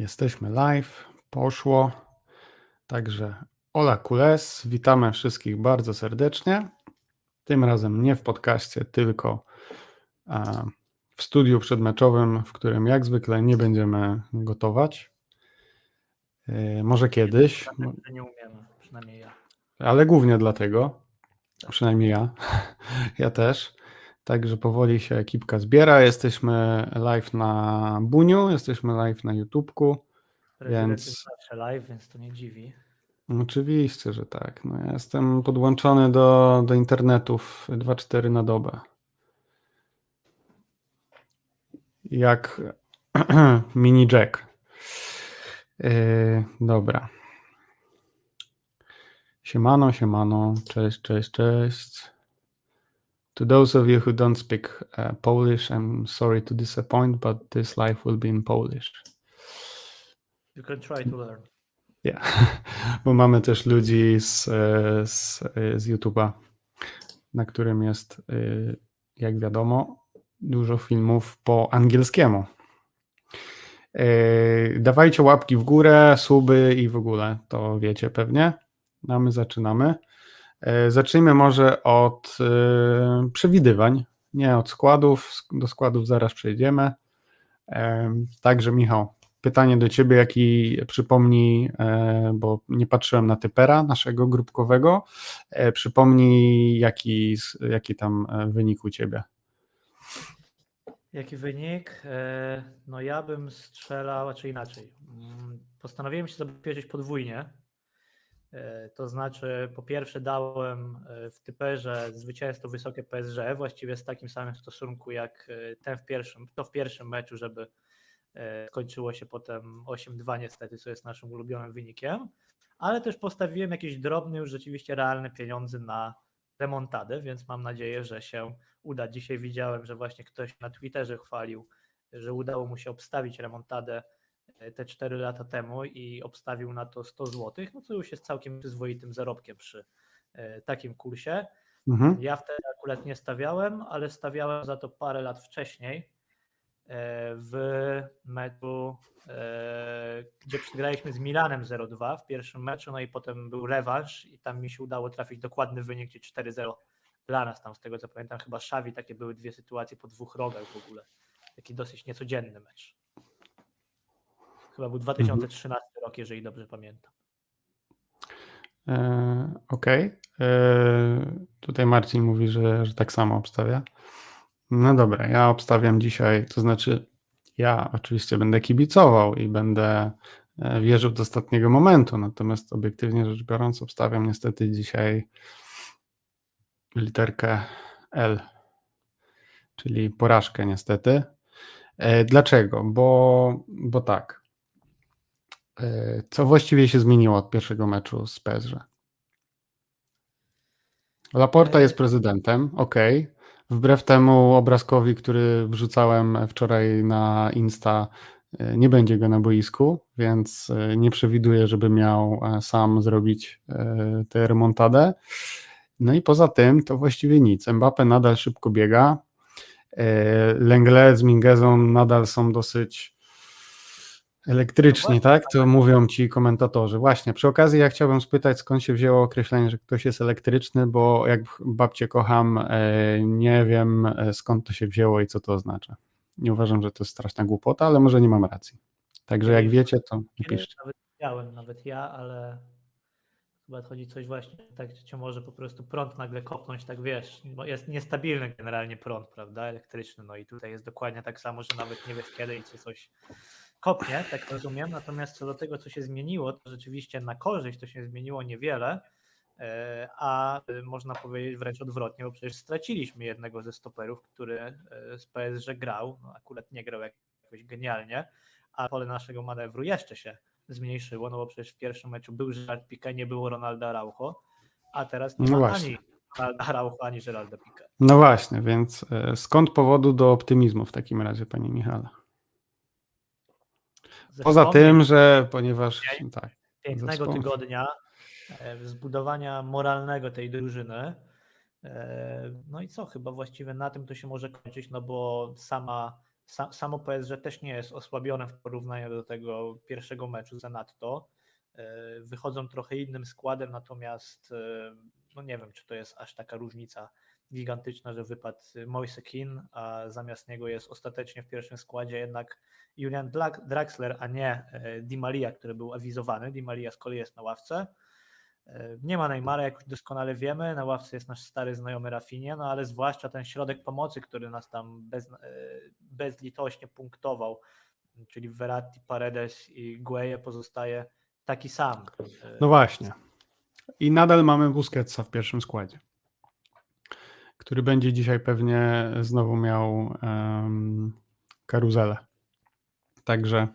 Jesteśmy live, poszło. Także Ola Kules, witamy wszystkich bardzo serdecznie. Tym razem nie w podcaście, tylko e, w studiu przedmeczowym, w którym jak zwykle nie będziemy gotować. E, Może kiedyś, nie umiemy, przynajmniej ja. ale głównie dlatego, przynajmniej ja, ja też. Także powoli się ekipka zbiera. Jesteśmy live na Buniu, jesteśmy live na YouTubku. Prezydent Więc- jest zawsze live, więc to nie dziwi. Oczywiście, że tak. No, ja jestem podłączony do, do internetów 2.4 na dobę. Jak mini jack. Yy, dobra. Siemano, siemano. Cześć, cześć, cześć. To those of you who don't speak uh, Polish, I'm sorry to disappoint, but this live will be in Polish. You can try to learn. Ja, bo mamy też ludzi z, e, z, e, z YouTube'a, na którym jest, e, jak wiadomo, dużo filmów po angielskiemu. Dawajcie łapki w górę, suby i w ogóle, to wiecie pewnie. No, A my zaczynamy. E, Zacznijmy może od e, przewidywań, nie od składów. Do składów zaraz przejdziemy. E, Także, Michał, pytanie do ciebie, jaki przypomnij, e, bo nie patrzyłem na typera naszego grupkowego. Przypomnij, jaki, jaki tam wynik u ciebie. Jaki wynik? No ja bym strzelał, czy inaczej. Mm, Postanowiłem się zabezpieczyć podwójnie. E, To znaczy, po pierwsze dałem e, w typerze zwycięstwo wysokie PSG, właściwie z takim samym stosunku jak e, ten w pierwszym, to w pierwszym meczu, żeby skończyło się potem 8-2 niestety, co jest naszym ulubionym wynikiem. Ale też postawiłem jakieś drobne, już rzeczywiście realne pieniądze na remontadę, więc mam nadzieję, że się uda. Dzisiaj widziałem, że właśnie ktoś na Twitterze chwalił, że udało mu się obstawić remontadę te 4 lata temu i obstawił na to 100 zł, no co już jest całkiem przyzwoitym zarobkiem przy e, takim kursie. Mhm. Ja wtedy akurat nie stawiałem, ale stawiałem za to parę lat wcześniej e, w meczu, e, gdzie przegraliśmy z Milanem 0-2 w pierwszym meczu, no i potem był rewanż i tam mi się udało trafić dokładny wynik, gdzie 4-0 dla nas tam z tego co pamiętam, chyba Szawi takie były dwie sytuacje po dwóch rogach w ogóle. Taki dosyć niecodzienny mecz. Chyba był 2013 rok, jeżeli dobrze pamiętam. E, Okej. E, Tutaj Marcin mówi, że, że tak samo obstawia. No dobra, ja obstawiam dzisiaj, to znaczy ja oczywiście będę kibicował i będę e, wierzył do ostatniego momentu, natomiast obiektywnie rzecz biorąc obstawiam niestety dzisiaj literkę L, czyli porażkę niestety. E, Dlaczego? Bo, bo tak. E, Co właściwie się zmieniło od pierwszego meczu z PSG? Laporta E, jest prezydentem, ok. Wbrew temu obrazkowi, który wrzucałem wczoraj na Insta, e, nie będzie go na boisku, więc nie przewiduję, żeby miał sam zrobić tę remontadę. No i poza tym to właściwie nic. Mbappe nadal szybko biega. Lenglet z Mingezą nadal są dosyć elektryczni, No tak? To mówią ci komentatorzy. Właśnie, przy okazji ja chciałbym spytać, skąd się wzięło określenie, że ktoś jest elektryczny, bo jak babcię kocham, e, nie wiem e, skąd to się wzięło i co to oznacza. Nie uważam, że to jest straszna głupota, ale może nie mam racji. Także jak wiecie, to Kiedy napiszcie. Nawet widziałem, nawet ja, ale chyba chodzi coś właśnie, tak cię może po prostu prąd nagle kopnąć, tak wiesz, bo jest niestabilny generalnie prąd, prawda, elektryczny, no i tutaj jest dokładnie tak samo, że nawet nie wiesz kiedy i cię coś kopnie, tak rozumiem, natomiast co do tego, co się zmieniło, to rzeczywiście na korzyść to się zmieniło niewiele, e, a e, można powiedzieć wręcz odwrotnie, bo przecież straciliśmy jednego ze stoperów, który e, z PSG grał, no akurat nie grał jakoś genialnie, a pole naszego manewru jeszcze się zmniejszyło, no bo przecież w pierwszym meczu był Gerard Piqué, nie było Ronaldo Araujo, a teraz nie No ma właśnie. ani Ronaldo Araujo, ani Geralda Piqué. No właśnie, więc skąd powodu do optymizmu w takim razie, panie Michale? Ze Poza tym, że ponieważ tak, pięknego tygodnia, e, zbudowania moralnego tej drużyny, e, no i co, chyba właściwie na tym to się może kończyć, no bo sama sa, samo PSG też nie jest osłabione w porównaniu do tego pierwszego meczu zanadto. E, Wychodzą trochę innym składem, natomiast no nie wiem, czy to jest aż taka różnica gigantyczna, że wypadł Moise Kean, a zamiast niego jest ostatecznie w pierwszym składzie jednak Julian Draxler, a nie e, Di Maria, który był awizowany. Di Maria z kolei jest na ławce. E, Nie ma Neymara, jak już doskonale wiemy. Na ławce jest nasz stary znajomy Rafinie, no ale zwłaszcza ten środek pomocy, który nas tam bez, e, bezlitośnie punktował, czyli Verratti, Paredes i Gueye pozostaje taki sam. No właśnie. I nadal mamy Busquetsa w pierwszym składzie, który będzie dzisiaj pewnie znowu miał em, karuzelę. Także,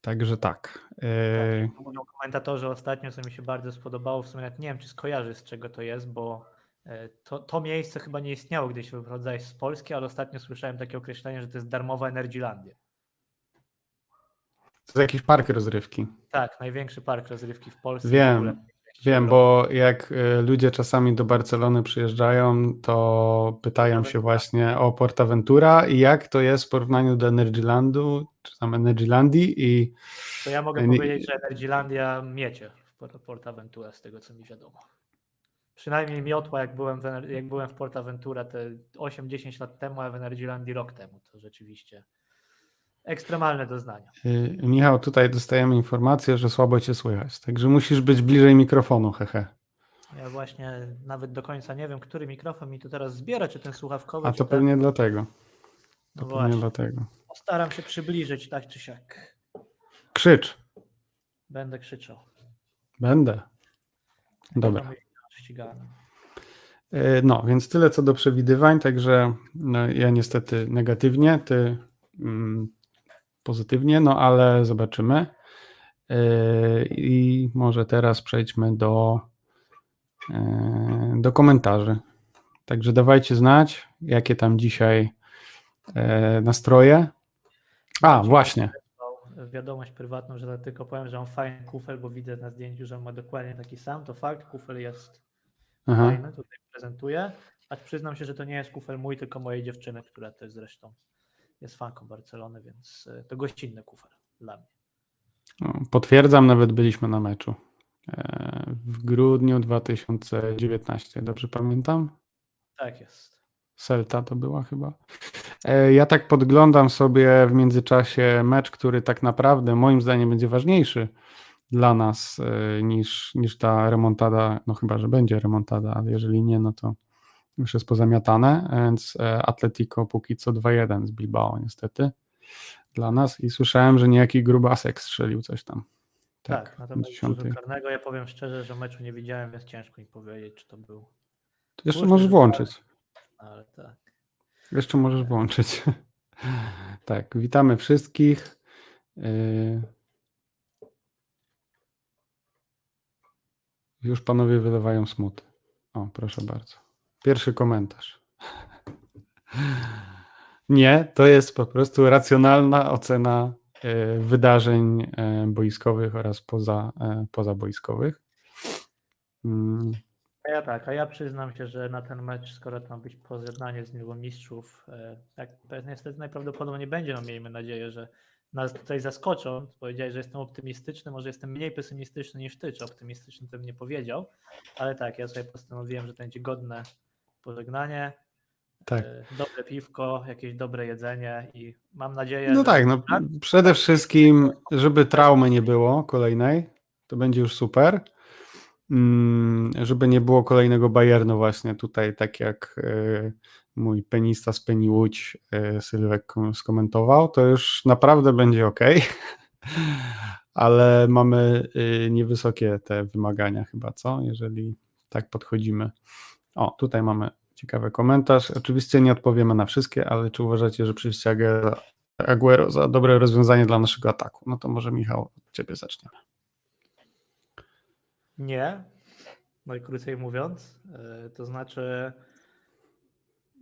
także tak. E, Tak, mówią komentatorzy ostatnio, co mi się bardzo spodobało, w sumie nawet nie wiem, czy skojarzy z czego to jest, bo e, to, to miejsce chyba nie istniało, gdy się wyprowadzałeś z Polski, ale ostatnio słyszałem takie określenie, że to jest darmowa Energylandia. to jest jakiś park rozrywki. Tak, największy park rozrywki w Polsce. Wiem, w Wiem, Europy. bo jak e, ludzie czasami do Barcelony przyjeżdżają, to pytają się właśnie o Portaventura i jak to jest w porównaniu do Energylandu, czy tam Energylandii i To ja mogę powiedzieć, że Energylandia miecie w Port- Portaventura, z tego co mi wiadomo. Przynajmniej miotła, jak byłem w, Ener- jak byłem w Portaventura te 8-10 lat temu, a w Energylandii rok temu. To rzeczywiście ekstremalne doznania. y, Michał, tutaj dostajemy informację, że słabo cię słychać, także musisz być bliżej mikrofonu, hehe. Ja właśnie nawet do końca nie wiem, który mikrofon mi tu teraz zbiera, czy ten słuchawkowy, A czy to ten. pewnie dlatego. To No pewnie właśnie, dlatego. postaram się przybliżyć tak czy siak. Krzycz. Będę krzyczał. Będę. Dobra. E, No, więc tyle co do przewidywań, także no, ja niestety negatywnie, ty mm, pozytywnie, no ale zobaczymy. E, I może teraz przejdźmy do, e, do komentarzy. Także dawajcie znać, jakie tam dzisiaj e, nastroje. A, właśnie. Wiadomość prywatną, że tylko powiem, że mam fajny kufel, bo widzę na zdjęciu, że on ma dokładnie taki sam. To fakt, kufel jest Aha. fajny, tutaj prezentuję. Acz przyznam się, że to nie jest kufel mój, tylko mojej dziewczyny, która też zresztą jest fanką Barcelony, więc e, to gościnny kufel dla mnie. No, Potwierdzam, nawet byliśmy na meczu e, w grudniu 2019, dobrze pamiętam? Tak jest. Celta to była chyba. E, Ja tak podglądam sobie w międzyczasie mecz, który tak naprawdę moim zdaniem będzie ważniejszy dla nas niż, niż ta remontada. No chyba, że będzie remontada, ale jeżeli nie, no to już jest pozamiatane. Więc e, Atletico póki co 2-1 z Bilbao niestety dla nas. I słyszałem, że niejaki grubasek strzelił coś tam. Tak, natomiast dziesiątej. rzutu karnego ja powiem szczerze, że meczu nie widziałem, więc ciężko mi powiedzieć, czy to był. To jeszcze Kurczę, możesz że włączyć. Ale tak. Jeszcze możesz włączyć. Tak, witamy wszystkich. Yy, Już panowie wylewają smut. O, proszę bardzo. Pierwszy komentarz. Nie, to jest po prostu racjonalna ocena yy, wydarzeń yy, boiskowych oraz poza, yy, pozaboiskowych. Mm, A ja tak, a ja przyznam się, że na ten mecz, skoro to ma być pojednanie z Ligą Mistrzów, e, tak niestety najprawdopodobniej będzie, no miejmy nadzieję, że nas tutaj zaskoczą. Powiedziałeś, że jestem optymistyczny, może jestem mniej pesymistyczny niż ty, czy optymistyczny to bym nie powiedział, ale tak, ja sobie postanowiłem, że to będzie godne pożegnanie, Tak. e, dobre piwko, jakieś dobre jedzenie i mam nadzieję, No że tak, no przede wszystkim, żeby traumy nie było kolejnej, to będzie już super. Mm, Żeby nie było kolejnego Bayernu właśnie tutaj, tak jak e, mój penista z Penny Łódź e, Sylwek kom- skomentował, to już naprawdę będzie ok. Ale mamy niewysokie te wymagania chyba, co? Jeżeli tak podchodzimy. O, tutaj mamy ciekawy komentarz. Oczywiście nie odpowiemy na wszystkie, ale czy uważacie, że przyjście Aguero, za dobre rozwiązanie dla naszego ataku? No to może Michał, od ciebie zaczniemy. Nie, najkrócej mówiąc. E, To znaczy,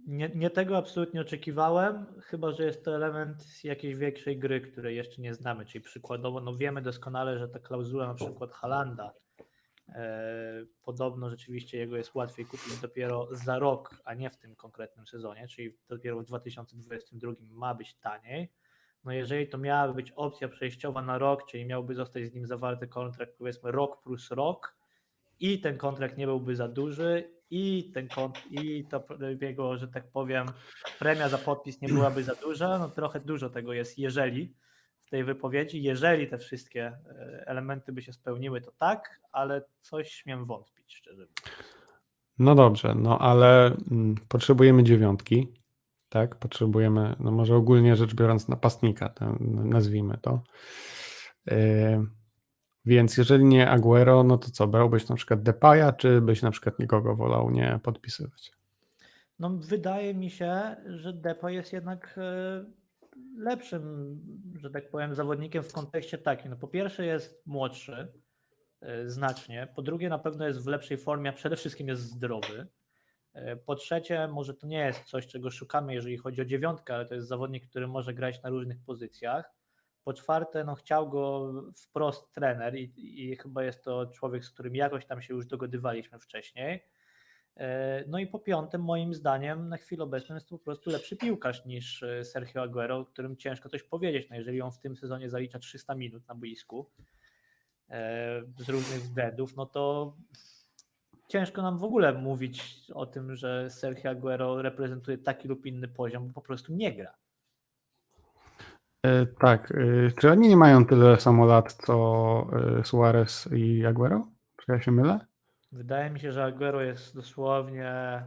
nie, nie tego absolutnie oczekiwałem, chyba że jest to element jakiejś większej gry, której jeszcze nie znamy. Czyli przykładowo, no wiemy doskonale, że ta klauzula na przykład Halanda Podobno rzeczywiście jego jest łatwiej kupić dopiero za rok, a nie w tym konkretnym sezonie, czyli dopiero w 2022 ma być taniej. No jeżeli to miałaby być opcja przejściowa na rok, czyli miałby zostać z nim zawarty kontrakt powiedzmy rok plus rok i ten kontrakt nie byłby za duży i ten kont- i to jego, że tak powiem, premia za podpis nie byłaby za duża, no trochę dużo tego jest, jeżeli w tej wypowiedzi, jeżeli te wszystkie e, elementy by się spełniły, to tak, ale coś śmiem wątpić, szczerze mówiąc. No dobrze, no ale mm, potrzebujemy dziewiątki, tak? Potrzebujemy, no może ogólnie rzecz biorąc, napastnika, nazwijmy to. Yy, więc jeżeli nie Aguero, no to co, brałbyś na przykład Depaya, czy byś na przykład nikogo wolał nie podpisywać? No, wydaje mi się, że Depo jest jednak e, lepszym, że tak powiem, zawodnikiem w kontekście takim. No, po pierwsze jest młodszy e, znacznie, po drugie na pewno jest w lepszej formie, a przede wszystkim jest zdrowy. E, Po trzecie, może to nie jest coś, czego szukamy, jeżeli chodzi o dziewiątkę, ale to jest zawodnik, który może grać na różnych pozycjach. Po czwarte, no chciał go wprost trener i, i chyba jest to człowiek, z którym jakoś tam się już dogodywaliśmy wcześniej. E, No i po piątym, moim zdaniem, na chwilę obecną jest to po prostu lepszy piłkarz niż e, Sergio Aguero, o którym ciężko coś powiedzieć. No jeżeli on w tym sezonie zalicza 300 minut na boisku e, z różnych względów, no to ciężko nam w ogóle mówić o tym, że Sergio Aguero reprezentuje taki lub inny poziom, bo po prostu nie gra. Tak, czy oni nie mają tyle samo lat, co Suarez i Aguero? Czy ja się mylę? Wydaje mi się, że Aguero jest dosłownie e,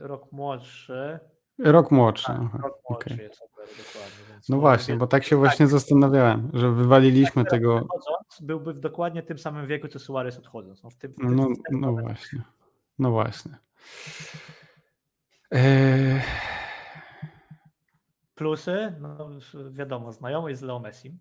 rok młodszy. Rok młodszy. Tak, aha, rok młodszy okej. jest Aguero dokładnie. No właśnie, bo tak się właśnie zastanawiałem, że wywaliliśmy teraz tego. wychodząc, byłby w dokładnie tym samym wieku, co Suarez odchodząc. No, w tym, w tym, No, no właśnie. No właśnie. Eee, Plusy, no wiadomo, znajomość z Leo Messi.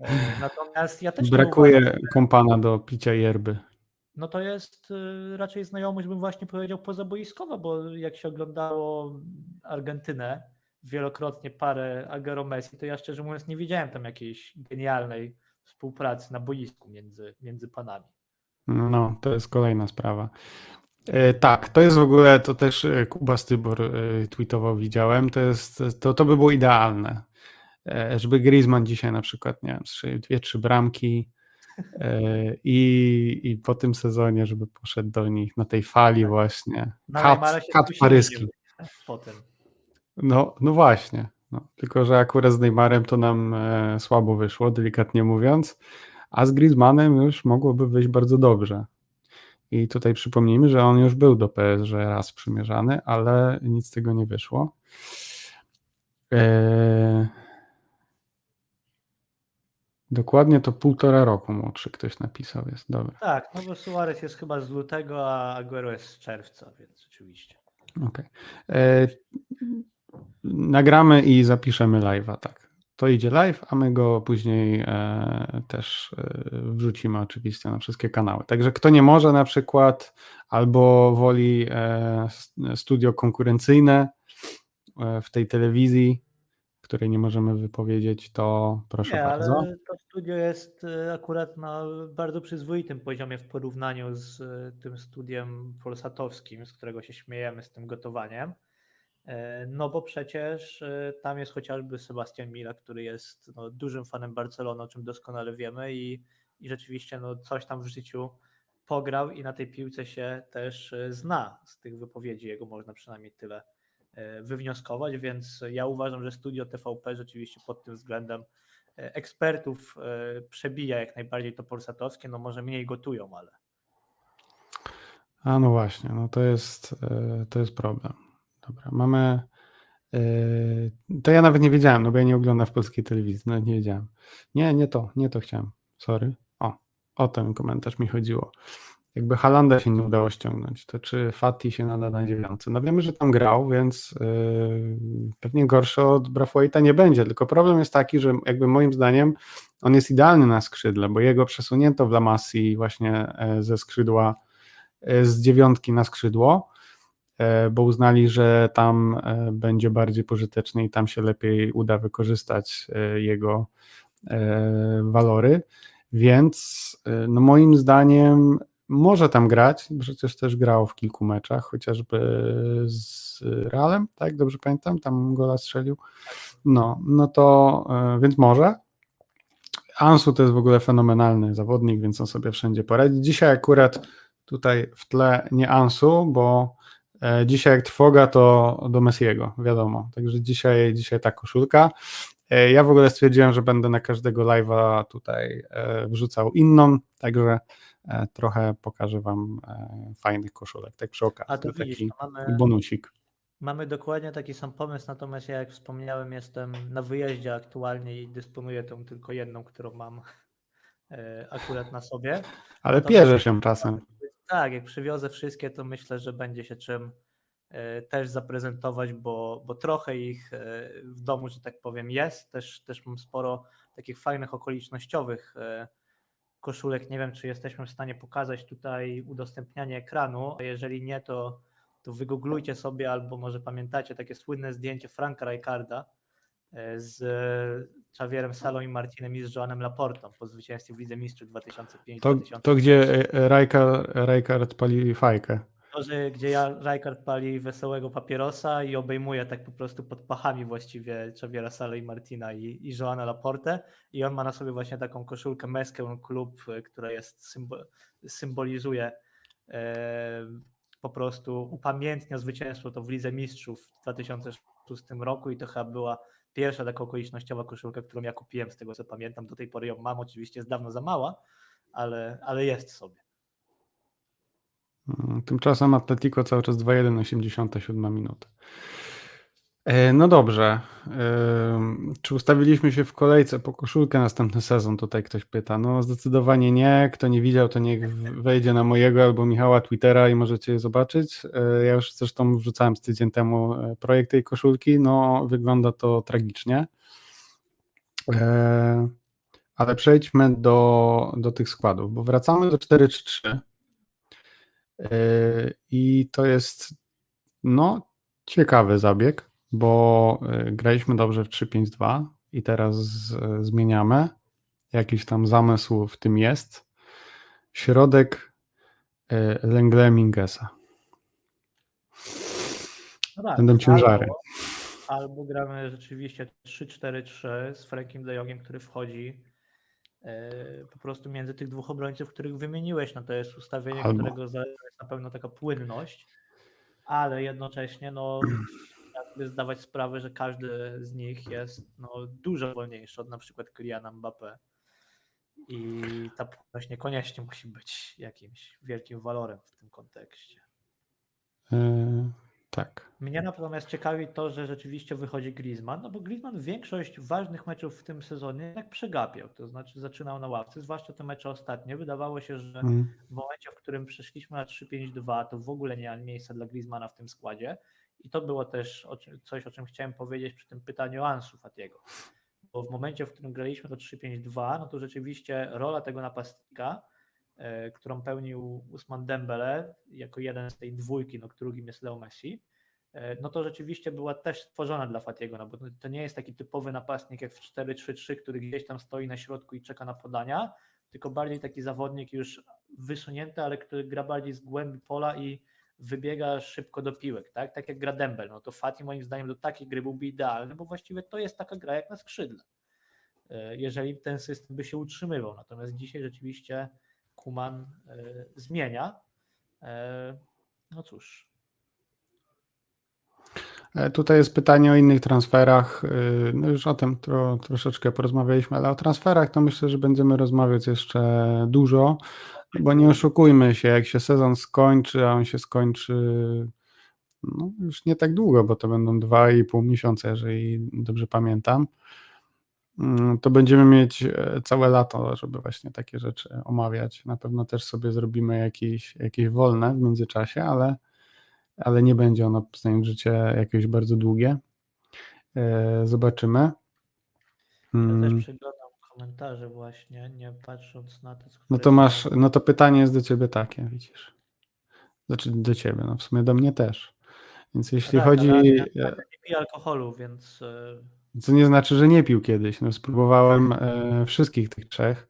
E, Natomiast ja też brakuje uważam, kompana do picia yerby. No to jest y, raczej znajomość, bym właśnie powiedział, pozaboiskowa, bo jak się oglądało Argentynę wielokrotnie parę Agero Messi, to ja szczerze mówiąc nie widziałem tam jakiejś genialnej współpracy na boisku między, między panami. No, to jest kolejna sprawa. E, tak, to jest w ogóle, to też e, Kuba Stybor e, tweetował, widziałem, to jest, to, to by było idealne, żeby Griezmann dzisiaj na przykład, nie wiem, dwie, trzy bramki i, i po tym sezonie, żeby poszedł do nich na tej fali Tak. właśnie, kat, kat paryski. Potem. No, no właśnie. No, tylko, że akurat z Neymarem to nam e, słabo wyszło, delikatnie mówiąc, a z Griezmannem już mogłoby wyjść bardzo dobrze. I tutaj przypomnijmy, że on już był do PSG raz przymierzany, ale nic z tego nie wyszło. E, dokładnie to półtora roku młodszy ktoś napisał, jest dobra. Tak, no bo Suarez jest chyba z lutego, a Aguero jest z czerwca, więc rzeczywiście. Okej. E, Nagramy i zapiszemy live'a, tak. To idzie live, a my go później e, też e, wrzucimy oczywiście na wszystkie kanały. Także kto nie może na przykład, albo woli e, studio konkurencyjne e, w tej telewizji, której nie możemy wypowiedzieć, to proszę Nie, bardzo. ale to studio jest e, akurat na bardzo przyzwoitym poziomie w porównaniu z e, tym studiem polsatowskim, z którego się śmiejemy z tym gotowaniem. E, No bo przecież tam jest chociażby Sebastian Mila, który jest no, dużym fanem Barcelony, o czym doskonale wiemy i, i rzeczywiście no, coś tam w życiu pograł i na tej piłce się też zna. Z tych wypowiedzi jego można przynajmniej tyle wywnioskować, więc ja uważam, że studio TVP rzeczywiście pod tym względem e, ekspertów e, przebija jak najbardziej to polsatowskie, no może mniej gotują, ale A no właśnie, no to jest, e, to jest problem. Dobra, mamy. e, To ja nawet nie wiedziałem, no bo ja nie oglądam w polskiej telewizji, no nie wiedziałem. Nie, nie to, nie to chciałem. Sorry. O, o ten komentarz mi chodziło. Jakby Halanda się nie udało ściągnąć, to czy Fati się nada na dziewiątce? No wiemy, że tam grał, więc e, pewnie gorszy od Brathwaite'a nie będzie, tylko problem jest taki, że jakby moim zdaniem on jest idealny na skrzydle, bo jego przesunięto w La Masii właśnie e, ze skrzydła e, z dziewiątki na skrzydło, e, bo uznali, że tam będzie bardziej pożyteczny i tam się lepiej uda wykorzystać jego walory. Więc no moim zdaniem może tam grać, przecież też grał w kilku meczach, chociażby z Realem, tak dobrze pamiętam, tam gola strzelił. No, no to y, więc może. Ansu to jest w ogóle fenomenalny zawodnik, więc on sobie wszędzie poradzi. Dzisiaj akurat tutaj w tle nie Ansu, bo e, dzisiaj jak trwoga to do Messiego, wiadomo. Także dzisiaj, dzisiaj ta koszulka. E, Ja w ogóle stwierdziłem, że będę na każdego live'a tutaj e, wrzucał inną, także e, trochę pokażę wam e, fajnych koszulek, tak przy A okazji. to To widzisz, taki mamy, bonusik. mamy dokładnie taki sam pomysł, natomiast ja jak wspomniałem jestem na wyjeździe aktualnie i dysponuję tą tylko jedną, którą mam e, akurat na sobie. Ale Natomiast- pierze się czasem. Tak, jak przywiozę wszystkie, to myślę, że będzie się czym e, też zaprezentować, bo, bo trochę ich e, w domu, że tak powiem, jest. Też, też mam sporo takich fajnych okolicznościowych e, koszulek. Nie wiem, czy jesteśmy w stanie pokazać tutaj udostępnianie ekranu, jeżeli nie, to, to wygooglujcie sobie, albo może pamiętacie takie słynne zdjęcie Franka Rijkaarda e, z Xavierem Salą i Martinem i z Joanem Laportą po zwycięstwie w Lidze Mistrzów 2005-2006. To, to gdzie e, Rijkaard, Rijkaard pali fajkę. To, że gdzie ja Rijkaard pali wesołego papierosa i obejmuje tak po prostu pod pachami właściwie Xaviera Sale i Martina i, i Joana Laporte i on ma na sobie właśnie taką koszulkę Meskę Klub, e, która jest symbo, symbolizuje e, po prostu upamiętnia zwycięstwo to w Lidze Mistrzów w 2006 roku i to chyba była pierwsza taka okolicznościowa koszulka, którą ja kupiłem z tego co pamiętam. Do tej pory ją mam, oczywiście jest dawno za mała, ale, ale jest sobie. Tymczasem Atletico cały czas 2-1, 87 minuta. E, No dobrze. Ym, Czy ustawiliśmy się w kolejce po koszulkę następny sezon? Tutaj ktoś pyta. No zdecydowanie nie. Kto nie widział, to niech wejdzie na mojego albo Michała Twittera i możecie je zobaczyć. E, Ja już zresztą wrzucałem z tydzień temu e, projekt tej koszulki. No wygląda to tragicznie. E, Ale przejdźmy do, do tych składów, bo wracamy do 4-3-3. I to jest no, ciekawy zabieg, bo yy, graliśmy dobrze w 3-5-2 i teraz z- zmieniamy. Jakiś tam zamysł w tym jest. Środek yy, Lengle Mingesa. No tak, Będą ciężary. Albo, albo gramy rzeczywiście 3-4-3 z Frankiem de Jongiem, który wchodzi e, po prostu między tych dwóch obrońców, których wymieniłeś. No to jest ustawienie, Albo. którego jest na pewno taka płynność, ale jednocześnie no, jakby zdawać sprawę, że każdy z nich jest no, dużo wolniejszy od na przykład Kyliana Mbappé. I ta płynność niekoniecznie musi być jakimś wielkim walorem w tym kontekście. Yy, tak. Mnie natomiast ciekawi to, że rzeczywiście wychodzi Griezmann, no bo Griezmann większość ważnych meczów w tym sezonie jednak przegapiał, to znaczy zaczynał na ławce, zwłaszcza te mecze ostatnie. Wydawało się, że Mm. w momencie, w którym przeszliśmy na 3-5-2, to w ogóle nie ma miejsca dla Griezmana w tym składzie i to było też coś, o czym chciałem powiedzieć przy tym pytaniu o Ansu Fatiego. Bo w momencie, w którym graliśmy to 3-5-2, no to rzeczywiście rola tego napastnika, którą pełnił Usman Dembele jako jeden z tej dwójki, no drugim jest Leo Messi, e, no to rzeczywiście była też stworzona dla Fatiego, no bo to- to nie jest taki typowy napastnik jak w 4-3-3, który gdzieś tam stoi na środku i czeka na podania, tylko bardziej taki zawodnik już wysunięty, ale który gra bardziej z głębi pola i wybiega szybko do piłek, tak? Tak jak gra Dembel. No to Fati moim zdaniem do takiej gry byłby idealny, bo właściwie to jest taka gra jak na skrzydle. e, Jeżeli ten system by się utrzymywał. Natomiast dzisiaj rzeczywiście Kuman e, zmienia. E, No cóż, E, Tutaj jest pytanie o innych transferach. No już o tym tro, troszeczkę porozmawialiśmy, ale o transferach to myślę, że będziemy rozmawiać jeszcze dużo, bo nie oszukujmy się, jak się sezon skończy, a on się skończy no, już nie tak długo, bo to będą dwa i pół miesiąca, jeżeli dobrze pamiętam, to będziemy mieć e, całe lato, żeby właśnie takie rzeczy omawiać. Na pewno też sobie zrobimy jakieś, jakieś wolne w międzyczasie, ale ale nie będzie ono znając życie jakieś bardzo długie. E, Zobaczymy. ja Mm, też przeglądam komentarze właśnie, nie patrząc na te, No to masz, no to pytanie jest do ciebie takie, widzisz. Znaczy do ciebie, no w sumie do mnie też. Więc jeśli tak, chodzi, ale ja- e, nie piję alkoholu, więc co nie znaczy, że nie pił kiedyś. No spróbowałem e, wszystkich tych trzech.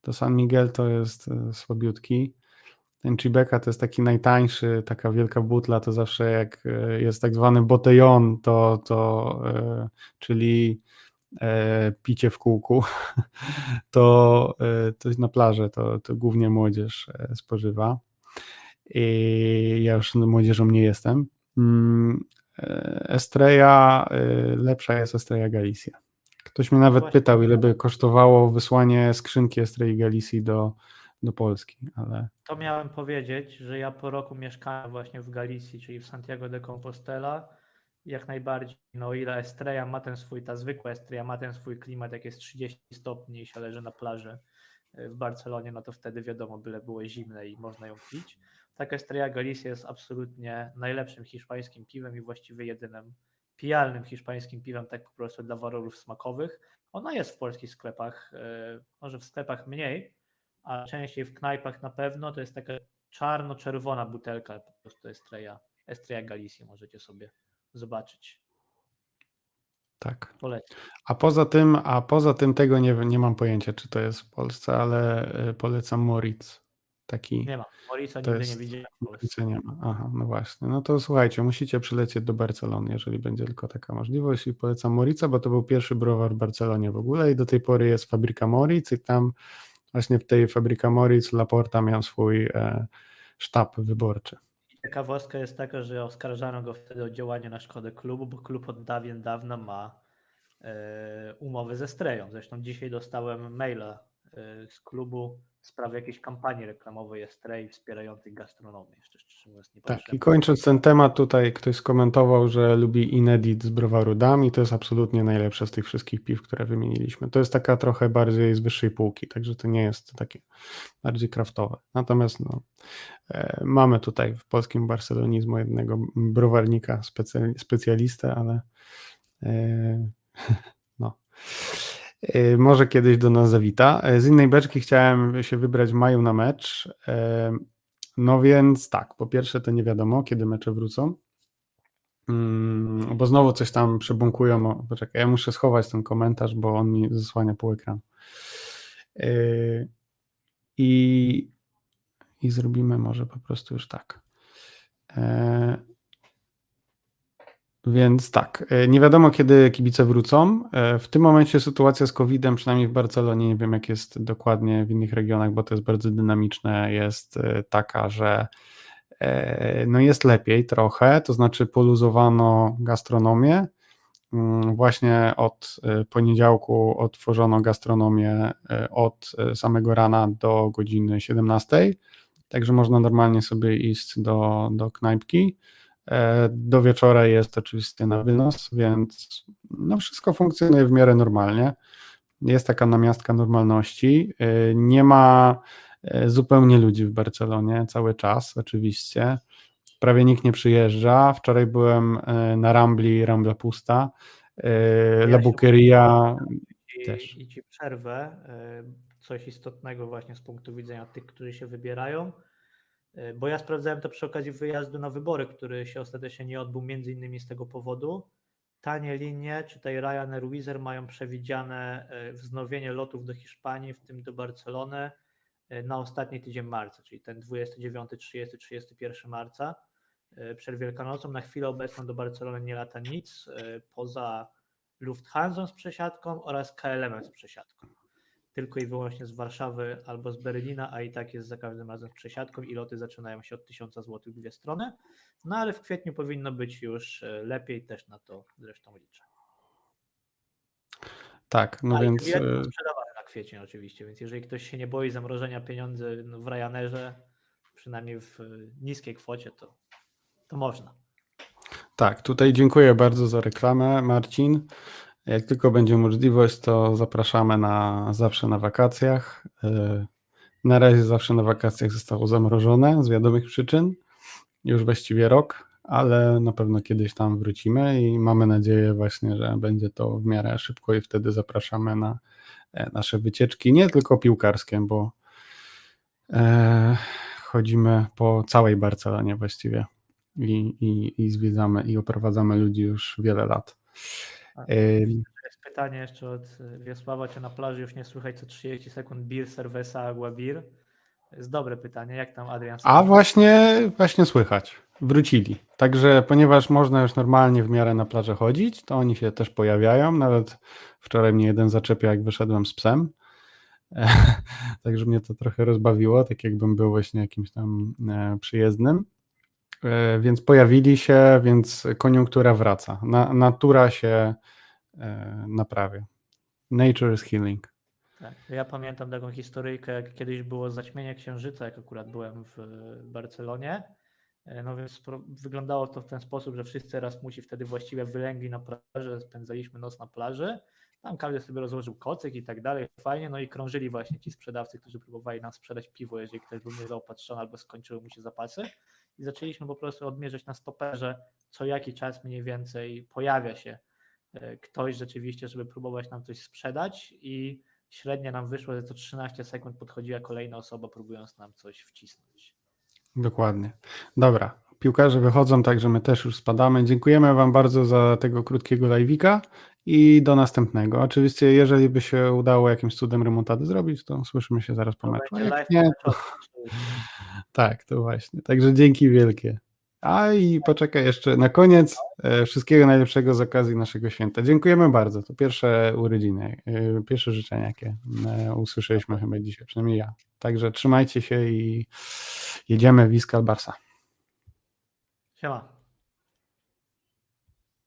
To San Miguel to jest e, słabiutki. Ten Chibeka to jest taki najtańszy, taka wielka butla, to zawsze jak e, jest tak zwany botellon, to, to e, czyli e, picie w kółku, to, e, to na plaży, to, to głównie młodzież spożywa. I ja już młodzieżą nie jestem. E, Estrella, e, lepsza jest Estrella Galicia. Ktoś mnie nawet Właśnie. pytał, ile by kosztowało wysłanie skrzynki Estrelli Galicji do, do Polski, ale To miałem powiedzieć, że ja po roku mieszkałem właśnie w Galicji, czyli w Santiago de Compostela. Jak najbardziej, no ile Estrella ma ten swój, ta zwykła Estrella ma ten swój klimat, jak jest 30 stopni i się leży na plaży y, w Barcelonie, no to wtedy wiadomo, byle było zimne i można ją pić. Tak Estrella Galicia jest absolutnie najlepszym hiszpańskim piwem i właściwie jedynym pijalnym hiszpańskim piwem, tak po prostu dla walorów smakowych. Ona jest w polskich sklepach, y, może w sklepach mniej, a częściej w knajpach na pewno, to jest taka czarno-czerwona butelka, po prostu Estrella, Estrella Galicia, możecie sobie zobaczyć. tak. Polecam. A poza tym, a poza tym tego nie, nie mam pojęcia, czy to jest w Polsce, ale e, polecam Moritz. Taki. Nie ma. Morica To nigdy jest- nie widziałem nie ma. Aha, no właśnie. No to słuchajcie, musicie przylecieć do Barcelony, jeżeli będzie tylko taka możliwość i polecam Morica, bo to był pierwszy browar w Barcelonie w ogóle i do tej pory jest fabryka Moritz i tam właśnie w tej fabryka Moritz Laporta miał swój e, sztab wyborczy. Ciekawostka jest taka, że oskarżano go wtedy o działanie na szkodę klubu, bo klub od dawien dawna ma e, umowę ze Streją. Zresztą dzisiaj dostałem maila z klubu w sprawie jakiejś kampanii reklamowej Estrei wspierającej gastronomię. Jeszcze szczerze mówiąc nie Tak, i kończąc ten temat, tutaj ktoś skomentował, że lubi Inedit z browaru Dam i to jest absolutnie najlepsze z tych wszystkich piw, które wymieniliśmy. To jest taka trochę bardziej z wyższej półki, także to nie jest takie bardziej kraftowe. Natomiast no, e, mamy tutaj w polskim barcelonizmu jednego browarnika, specjalistę, ale e, no. E, Może kiedyś do nas zawita. E, Z innej beczki chciałem się wybrać w maju na mecz. E, no więc tak, po pierwsze to nie wiadomo, kiedy mecze wrócą. Mm, bo znowu coś tam przebąkują. O, poczekaj, ja muszę schować ten komentarz, bo on mi zasłania pół ekranu. I, I zrobimy może po prostu już tak. Więc tak, e, nie wiadomo kiedy kibice wrócą. E, W tym momencie sytuacja z COVID-em, przynajmniej w Barcelonie, nie wiem jak jest dokładnie w innych regionach, bo to jest bardzo dynamiczne, jest e, taka, że no jest lepiej trochę, to znaczy poluzowano gastronomię. Mm, Właśnie od poniedziałku otworzono gastronomię od samego rana do godziny 17, także można normalnie sobie iść do, do knajpki. E, Do wieczora jest oczywiście na wynos, więc no wszystko funkcjonuje w miarę normalnie. Jest taka namiastka normalności. E, Nie ma e, zupełnie ludzi w Barcelonie cały czas, oczywiście. Prawie nikt nie przyjeżdża. Wczoraj byłem na Rambli, Rambla pusta. La Buqueria też. I ci przerwę. Coś istotnego właśnie z punktu widzenia tych, którzy się wybierają. Y, Bo ja sprawdzałem to przy okazji wyjazdu na wybory, który się ostatecznie nie odbył między innymi z tego powodu. Tanie linie, czytaj Ryanair, Wizz Air mają przewidziane y, wznowienie lotów do Hiszpanii, w tym do Barcelony y, na ostatni tydzień marca, czyli ten 29, 30, 31 marca przed Wielkanocą. Na chwilę obecną do Barcelony nie lata nic poza Lufthansa z przesiadką oraz KLM z przesiadką. Tylko i wyłącznie z Warszawy albo z Berlina, a i tak jest za każdym razem przesiadką i loty zaczynają się od 1000 zł dwie strony. No ale w kwietniu powinno być już e, lepiej, też na to zresztą liczę. Tak, no ale więc e, sprzedawane na kwiecień oczywiście, więc jeżeli ktoś się nie boi zamrożenia pieniędzy w Ryanerze, przynajmniej w e, niskiej kwocie, to, to można. tak, tutaj dziękuję bardzo za reklamę, Marcin. Jak tylko będzie możliwość, to zapraszamy na zawsze na wakacjach. E, Na razie zawsze na wakacjach zostało zamrożone z wiadomych przyczyn. Już właściwie rok, ale na pewno kiedyś tam wrócimy i mamy nadzieję właśnie, że będzie to w miarę szybko i wtedy zapraszamy na e, nasze wycieczki, nie tylko piłkarskie, bo e, chodzimy po całej Barcelonie właściwie i, i, i zwiedzamy i oprowadzamy ludzi już wiele lat. Jest pytanie jeszcze od Wiesława, czy na plaży już nie słychać co 30 sekund bir, cerveza, agua, bir? To jest dobre pytanie, jak tam Adrian? A właśnie, właśnie słychać. Wrócili. Także ponieważ można już normalnie w miarę na plażę chodzić, to oni się też pojawiają. Nawet wczoraj mnie jeden zaczepiał, jak wyszedłem z psem. Także mnie to trochę rozbawiło, tak jakbym był właśnie jakimś tam e, przyjezdnym. E, Więc pojawili się, więc koniunktura wraca. Na, natura się e, naprawia. Nature is healing. Tak. Ja pamiętam taką historyjkę, jak kiedyś było zaćmienie księżyca, jak akurat byłem w Barcelonie. E, No więc wyglądało to w ten sposób, że wszyscy raz musi wtedy właściwie wylęgli na plaży, spędzaliśmy noc na plaży. Tam każdy sobie rozłożył kocyk i tak dalej, fajnie, no i krążyli właśnie ci sprzedawcy, którzy próbowali nam sprzedać piwo, jeżeli ktoś był niezaopatrzony albo skończyły mu się zapasy. I zaczęliśmy po prostu odmierzać na stoperze, co jaki czas mniej więcej pojawia się e, ktoś rzeczywiście, żeby próbować nam coś sprzedać i średnio nam wyszło, że co 13 sekund podchodziła kolejna osoba, próbując nam coś wcisnąć. Dokładnie. Dobra, piłkarze wychodzą, także my też już spadamy. Dziękujemy Wam bardzo za tego krótkiego live'ika i do następnego. Oczywiście, jeżeli by się udało jakimś cudem remontady zrobić, to słyszymy się zaraz po To meczu. Jak nie, oczywiście. tak, to właśnie. Także dzięki wielkie. A i poczekaj jeszcze na koniec. e, Wszystkiego najlepszego z okazji naszego święta. Dziękujemy bardzo. To pierwsze urodziny, e, pierwsze życzenia, jakie e, usłyszeliśmy chyba dzisiaj, przynajmniej ja. Także trzymajcie się i jedziemy Wiskal Barsa. Siema.